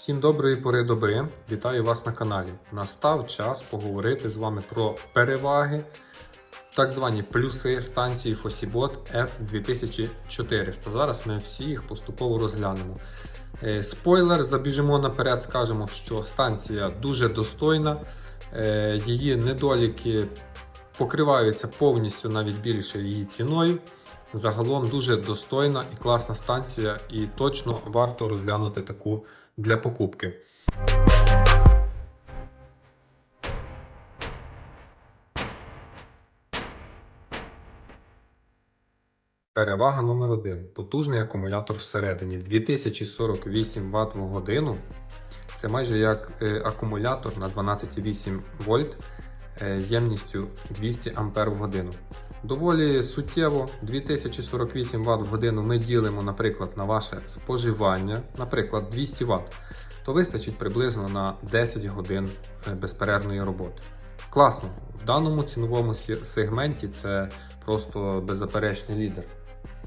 Всім доброї пори доби. Вітаю вас на каналі. Настав час поговорити з вами про переваги, так звані плюси станції Фосібот F2400. Зараз ми всі їх поступово розглянемо. Е, Спойлер, забіжимо наперед, скажемо, що станція дуже достойна, е, її недоліки покриваються повністю навіть більше її ціною. Загалом дуже достойна і класна станція, і точно варто розглянути таку для покупки. Перевага номер один. Потужний акумулятор всередині 2048 Вт в годину. Це майже як е, акумулятор на 12,8 вольт е, ємністю 200 Ампер в годину. Доволі суттєво 2048 Вт в годину ми ділимо, наприклад, на ваше споживання, наприклад, 200 Вт, то вистачить приблизно на 10 годин е, безперервної роботи. Класно, в даному ціновому сегменті це просто беззаперечний лідер.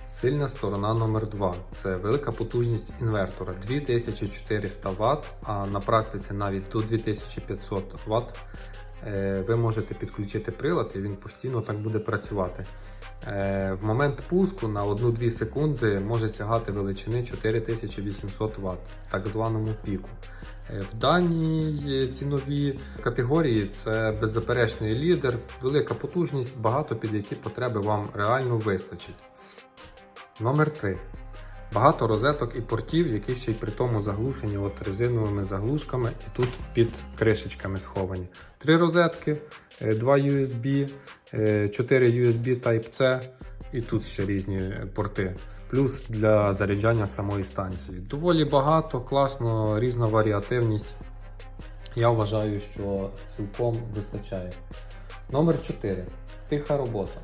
Сильна сторона номер 2 це велика потужність інвертора 2400 Вт, а на практиці навіть до 2500 Вт ви можете підключити прилад і він постійно так буде працювати. Е, В момент пуску на 1-2 секунди може сягати величини 4800 Вт, так званому піку. Е, В даній ціновій категорії це беззаперечний лідер, велика потужність, багато під які потреби вам реально вистачить. Номер 3. Багато розеток і портів, які ще й при тому заглушені от резиновими заглушками і тут під кришечками сховані. Три розетки, е, два USB, е, 4 USB Type-C і тут ще різні порти. Плюс для заряджання самої станції. Доволі багато, класно, різна варіативність. Я вважаю, що цілком вистачає. Номер 4. Тиха робота.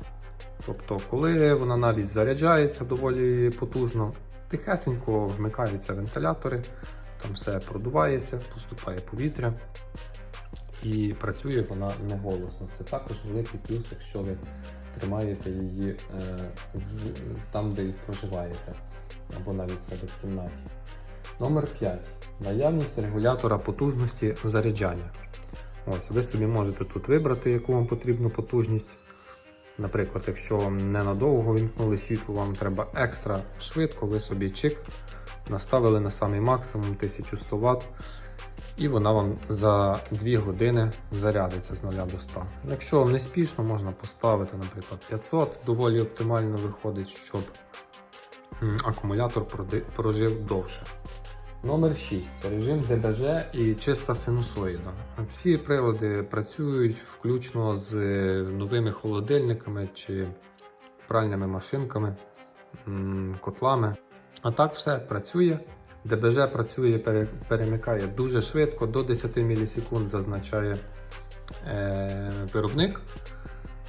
Тобто, коли вона навіть заряджається доволі потужно, тихесенько вмикаються вентилятори, там все продувається, поступає повітря і працює вона не голосно. Це також великий плюс, якщо ви тримаєте її е, там, де проживаєте, або навіть себе в кімнаті. Номер 5. Наявність регулятора потужності заряджання. Ось, ви собі можете тут вибрати, яку вам потрібну потужність. Наприклад, якщо вам ненадовго вімкнули світло, вам треба екстра швидко, ви собі чик, наставили на самий максимум 1100 Вт, і вона вам за 2 години зарядиться з 0 до 100. Якщо вам не спішно, можна поставити, наприклад, 500, доволі оптимально виходить, щоб акумулятор прожив довше. Номер 6. Режим ДБЖ і чиста синусоїда. Всі прилади працюють включно з е, новими холодильниками чи пральними машинками, котлами. А так все працює. ДБЖ працює, пере- перемикає дуже швидко, до 10 мілісекунд зазначає е, виробник.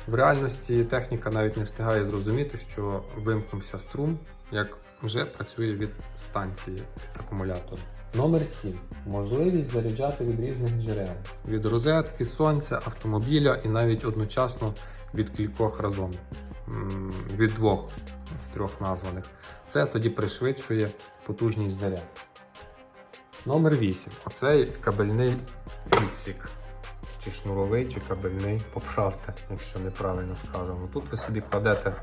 В реальності техніка навіть не встигає зрозуміти, що вимкнувся струм, як вже працює від станції акумулятора. Номер 7. Можливість заряджати від різних джерел: від розетки, сонця, автомобіля і навіть одночасно від кількох разом. Від двох з трьох названих. Це тоді пришвидшує потужність заряду. Номер 8. Оцей кабельний відсік. Чи шнуровий, чи кабельний, поправте, якщо неправильно сказано. Тут ви собі кладете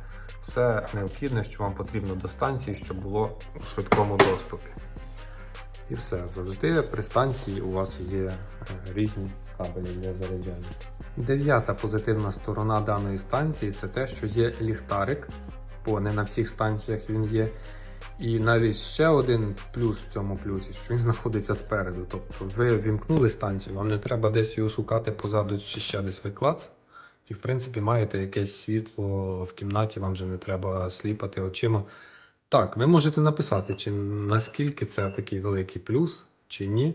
все необхідне, що вам потрібно до станції, щоб було у швидкому доступі. І все. Завжди при станції у вас є е, різні кабелі для заряджання. Дев'ята позитивна сторона даної станції це те, що є ліхтарик, бо не на всіх станціях він є. І навіть ще один плюс в цьому плюсі, що він знаходиться спереду. Тобто ви вімкнули станцію, вам не треба десь його шукати позаду чи ще десь виклац. І, в принципі, маєте якесь світло в кімнаті, вам вже не треба сліпати очима. Так, ви можете написати, чи наскільки це такий великий плюс, чи ні.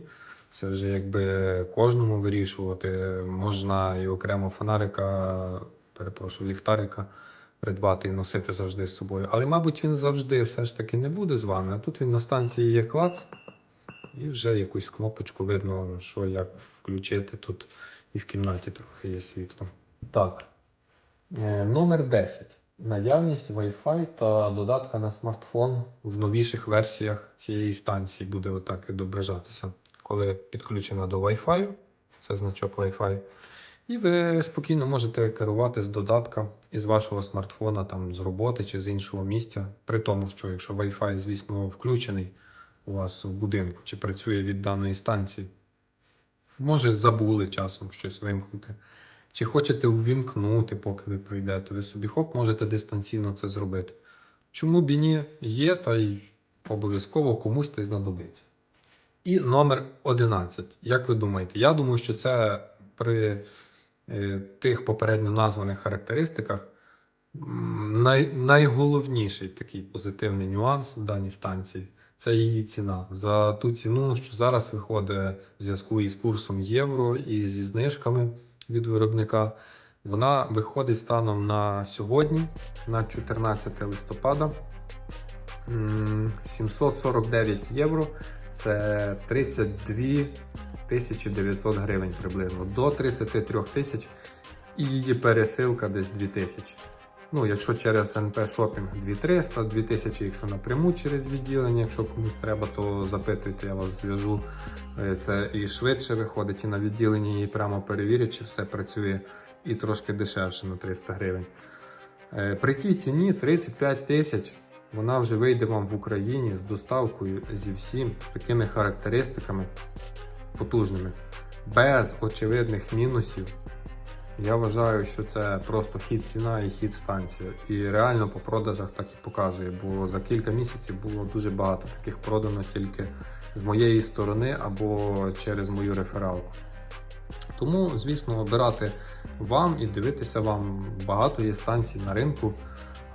Це вже якби кожному вирішувати. Можна і окремо фонарика, перепрошую, ліхтарика придбати і носити завжди з собою. Але, мабуть, він завжди все ж таки не буде з вами. А тут він на станції є клац, і вже якусь кнопочку видно, що як включити тут і в кімнаті трохи є світло. Так. Е, Номер 10. Наявність Wi-Fi та додатка на смартфон в новіших версіях цієї станції буде отак відображатися. Коли підключена до Wi-Fi, це значок Wi-Fi, і ви спокійно можете керувати з додатка із вашого смартфона, там, з роботи чи з іншого місця. При тому, що якщо Wi-Fi, звісно, включений у вас в будинку чи працює від даної станції, може забули часом щось вимкнути. Чи хочете увімкнути, поки ви прийдете, ви собі хоп, можете дистанційно це зробити. Чому б і ні, є, та й обов'язково комусь це знадобиться. І номер 11. Як ви думаєте? Я думаю, що це при тих попередньо названих характеристиках най, найголовніший такий позитивний нюанс в даній станції це її ціна. За ту ціну, що зараз виходить в зв'язку із курсом євро і зі знижками від виробника. Вона виходить станом на сьогодні, на 14 листопада. 749 євро. Це 32 тисячі 900 гривень приблизно. До 33 тисяч і її пересилка десь 2 тисячі. Ну, якщо через НП Shopping 2300, 2000, якщо напряму через відділення, якщо комусь треба, то запитуйте, я вас зв'яжу. Е, Це і швидше виходить, і на відділенні її прямо перевірять, чи все працює, і трошки дешевше на 300 гривень. Е, При тій ціні 35 тисяч вона вже вийде вам в Україні з доставкою зі всім, з такими характеристиками потужними, без очевидних мінусів. Я вважаю, що це просто хід ціна і хід станція. І реально по продажах так і показує, бо за кілька місяців було дуже багато таких продано тільки з моєї сторони або через мою рефералку. Тому, звісно, обирати вам і дивитися вам багато є станцій на ринку,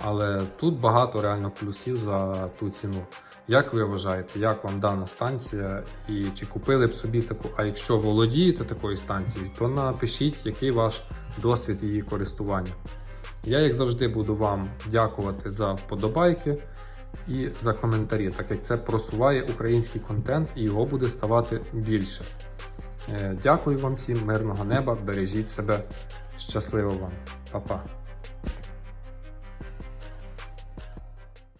але тут багато реально плюсів за ту ціну. Як ви вважаєте, як вам дана станція і чи купили б собі таку? А якщо володієте такою станцією, то напишіть, який ваш досвід її користування. Я, як завжди, буду вам дякувати за вподобайки і за коментарі, так як це просуває український контент і його буде ставати більше. Е, Дякую вам всім, мирного неба, бережіть себе, щасливо вам, Па-па.